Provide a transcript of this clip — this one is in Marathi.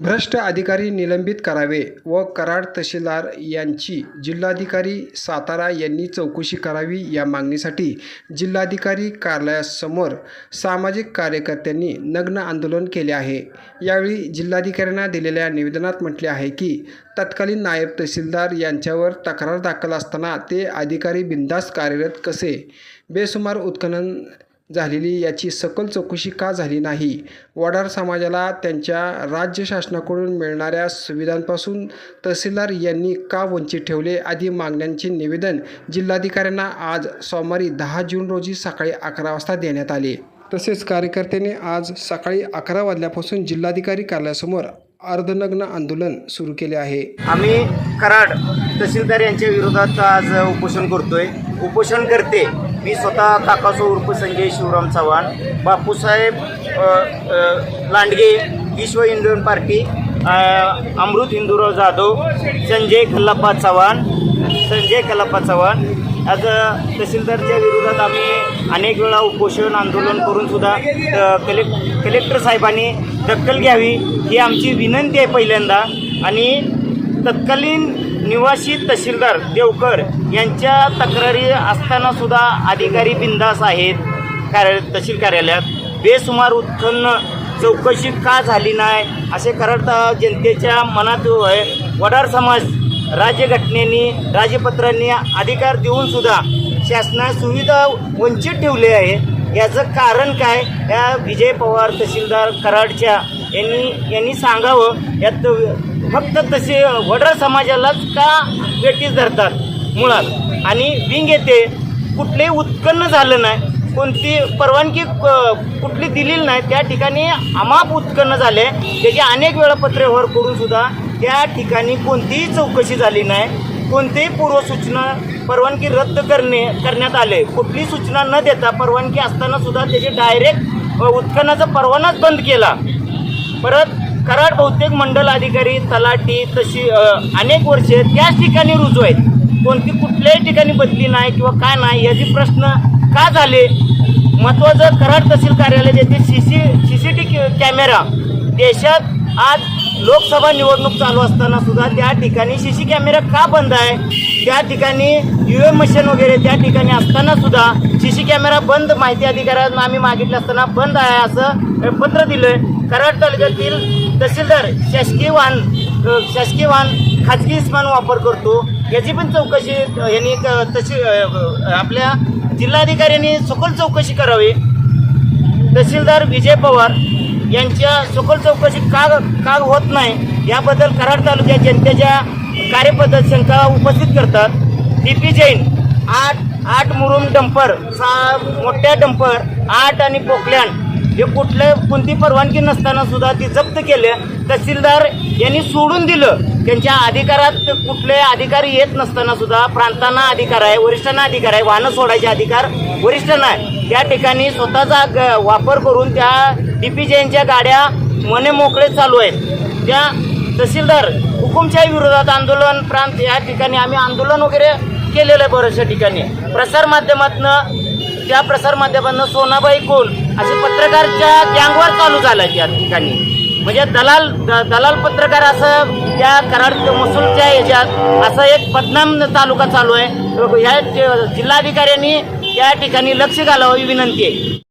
भ्रष्ट अधिकारी निलंबित करावे व कराड तहसीलदार यांची जिल्हाधिकारी सातारा यांनी चौकशी करावी या मागणीसाठी जिल्हाधिकारी कार्यालयासमोर सामाजिक कार्यकर्त्यांनी नग्न आंदोलन केले आहे. यावेळी जिल्हाधिकाऱ्यांना दिलेल्या निवेदनात म्हटले आहे की तत्कालीन नायब तहसीलदार यांच्यावर तक्रार दाखल असताना ते अधिकारी बिनधास्त कार्यरत कसे? बेसुमार उत्खनन झालेली याची सकल चौकशी का झाली नाही? वडार समाजाला त्यांच्या राज्य शासनाकडून मिळणाऱ्या सुविधांपासून तहसीलदार यांनी का वंचित ठेवले? आदी मागण्यांचे निवेदन जिल्हाधिकाऱ्यांना आज सोमवारी दहा जून रोजी सकाळी अकरा वाजता देण्यात आले. तसेच कार्यकर्त्यांनी आज सकाळी अकरा वाजल्यापासून जिल्हाधिकारी कार्यालयासमोर अर्धनग्न आंदोलन सुरू केले आहे. आम्ही कराड तहसीलदार यांच्या विरोधात आज उपोषण करतोय. उपोषण करते. मी स्वतः काकासो उर्फ संजय शिवराम चव्हाण बापूसाहेब लांडगे विश्व इंडियन पार्टी अमृत हिंदूराव जाधव संजय कल्लप्पा चव्हाण संजय कल्लप्पा चव्हाण. आज तहसीलदारच्या विरोधात आम्ही अनेक वेळा उपोषण आंदोलन करूनसुद्धा कलेक् कलेक्टर साहेबांनी दखल घ्यावी ही आमची विनंती आहे पहिल्यांदा. आणि तत्कालीन निवासी तहसीलदार देवकर यांच्या तक्रारी असताना सुद्धा अधिकारी बिंदास आहेत. कार्य तहसील कार्यालयात बेसुमार उत्खन्न चौकशी का झाली नाही असे कराड जनतेच्या मनात आहे वडार समाज राज्यघटनेनी राजपत्रांनी अधिकार देऊन सुद्धा शासना सुविधा वंचित ठेवली आहे. याचं कारण काय? या विजय पवार तहसीलदार कराडच्या यांनी यांनी सांगावं यात फक्त तसे वडर समाजालाच का वेटीस धरतात मुळात? आणि विंग येते कुठलेही उत्पन्न झालं नाही कोणती परवानगी कुठली दिलेली नाही त्या ठिकाणी अमाप उत्पन्न झाले. त्याची अनेक वेळा पत्रव्यवहार करून सुद्धा त्या ठिकाणी कोणतीही चौकशी झाली नाही. कोणतेही पूर्वसूचना परवानगी रद्द करणे करण्यात आले. कुठलीही सूचना न देता परवानगी असताना सुद्धा त्याची डायरेक्ट उत्खननाचा परवानाच बंद केला. परत कराड बहुतेक मंडल अधिकारी तलाठी तशी अनेक वर्षे त्याच ठिकाणी रुजू आहेत. कोणती कुठल्याही ठिकाणी बदली नाही किंवा काय नाही याचे प्रश्न का झाले? महत्त्वाचं कराड तहसील कार्यालय येथे C C C C T camera देशात आज लोकसभा निवडणूक चालू असताना सुद्धा त्या ठिकाणी सी सी कॅमेरा का बंद आहे? त्या ठिकाणी यू एम मशीन वगैरे त्या ठिकाणी असताना सुद्धा सी सी कॅमेरा बंद माहिती अधिकाऱ्यांना आम्ही मागितलं असताना बंद आहे असं पत्र दिलं कराड तालुक्यातील तहसीलदार शासकीय वाहन शासकीय वाहन खाजगी स्मान वापर करतो. याची पण चौकशी यांनी क- तशी आपल्या जिल्हाधिकाऱ्यांनी सखोल चौकशी करावी. तहसीलदार विजय पवार यांच्या सखोल चौकशी का का होत नाही याबद्दल कराड तालुक्यात जनतेच्या कार्यपद्धत शंका उपस्थित करतात. डी पी जैन आठ आठ मुरुम डंपर सहा मोठ्या डंपर आठ आणि पोकलँड हे कुठल्या कोणती परवानगी नसताना सुद्धा ती जप्त केले. तहसीलदार यांनी सोडून दिलं. त्यांच्या अधिकारात कुठले अधिकारी येत नसताना सुद्धा प्रांतांना अधिकार आहे वरिष्ठांना अधिकार आहे वाहनं सोडायचे अधिकार वरिष्ठांना आहे त्या ठिकाणी स्वतःचा ग- वापर करून त्या डी पी जैनच्या गाड्या मने मोकळे चालू आहेत. त्या तहसीलदार हुकुमशाही विरोधात आंदोलन प्रांत या ठिकाणी आम्ही आंदोलन वगैरे केलेलं आहे बऱ्याचशा ठिकाणी. प्रसारमाध्यमातनं त्या प्रसारमाध्यमांना सोनाबाई कोण असे पत्रकारच्या गँगवार चालू झालं आहे ठिकाणी. म्हणजे दलाल द- दलाल पत्रकार असं त्या कराड महसूलच्या याच्यात असं एक बदनाम तालुका चालू आहे. ह्या जिल्हाधिकाऱ्यांनी त्या ठिकाणी लक्ष घालावं ही विनंती आहे.